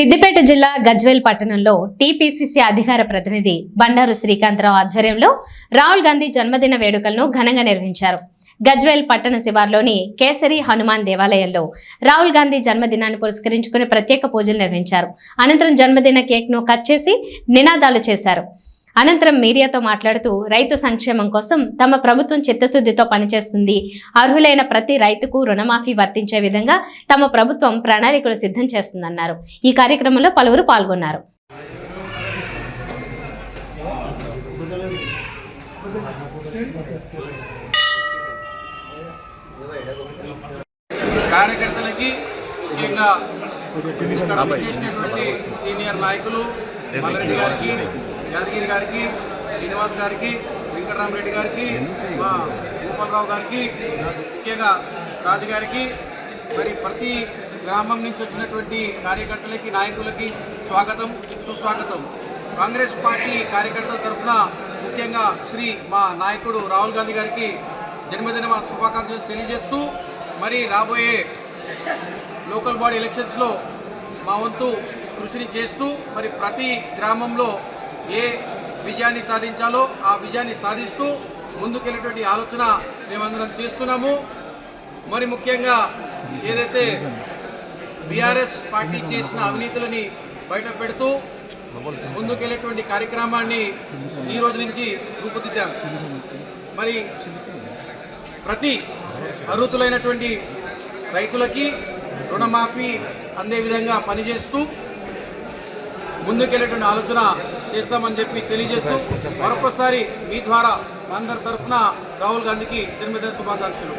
సిద్దిపేట జిల్లా గజ్వేల్ పట్టణంలో టీపీసీసీ అధికార ప్రతినిధి బండారు శ్రీకాంతరావు ఆధ్వర్యంలో రాహుల్ గాంధీ జన్మదిన వేడుకలను ఘనంగా నిర్వహించారు. గజ్వేల్ పట్టణ శివార్లోని కేసరి హనుమాన్ దేవాలయంలో రాహుల్ గాంధీ జన్మదినాన్ని పురస్కరించుకుని ప్రత్యేక పూజలు నిర్వహించారు. అనంతరం జన్మదిన కేక్ను కట్ చేసి నినాదాలు చేశారు. అనంతరం మీడియాతో మాట్లాడుతూ రైతు సంక్షేమం కోసం తమ ప్రభుత్వం చిత్తశుద్ధితో పనిచేస్తుంది. అర్హులైన ప్రతి రైతుకు రుణమాఫీ వర్తించే విధంగా తమ ప్రభుత్వం ప్రణాళికలు సిద్ధం చేస్తుందన్నారు. ఈ కార్యక్రమంలో పలువురు పాల్గొన్నారు. కార్యకర్తలకి ముఖ్యంగా చేసినటువంటి సీనియర్ నాయకులు మల్లారెడ్డి గారికి యాదగిరి గారికి శ్రీనివాస్ గారికి వెంకటరామరెడ్డి గారికి మా గోపాలరావు గారికి ముఖ్యంగా రాజు గారికి మరి ప్రతి గ్రామం నుంచి వచ్చినటువంటి కార్యకర్తలకి నాయకులకి స్వాగతం సుస్వాగతం. కాంగ్రెస్ పార్టీ కార్యకర్తల తరఫున ముఖ్యంగా శ్రీ మా నాయకుడు రాహుల్ గాంధీ గారికి జన్మదిన శుభాకాంక్షలు తెలియజేస్తూ మరి రాబోయే లోకల్ బాడీ ఎలక్షన్స్లో మా వంతు కృషిని చేస్తూ మరి ప్రతి గ్రామంలో ఏ విజయాన్ని సాధించాలో ఆ విజయాన్ని సాధిస్తూ ముందుకెళ్ళేటువంటి ఆలోచన మేమందరం చేస్తున్నాము. మరి ముఖ్యంగా ఏదైతే బీఆర్ఎస్ పార్టీ చేసిన అవినీతులని బయట పెడుతూ ముందుకెళ్ళేటువంటి కార్యక్రమాన్ని ఈ రోజు నుంచి రూపుదిద్దాం. మరి ప్రతి అర్హతులైనటువంటి రైతులకి రుణమాఫీ అందే విధంగా పనిచేస్తూ ముందుకెళ్ళేటువంటి ఆలోచన చేస్తామని చెప్పి తెలియజేస్తూ మరొకసారి మీ ద్వారా అందరి తరఫున రాహుల్ గాంధీకి జన్మదిన శుభాకాంక్షలు.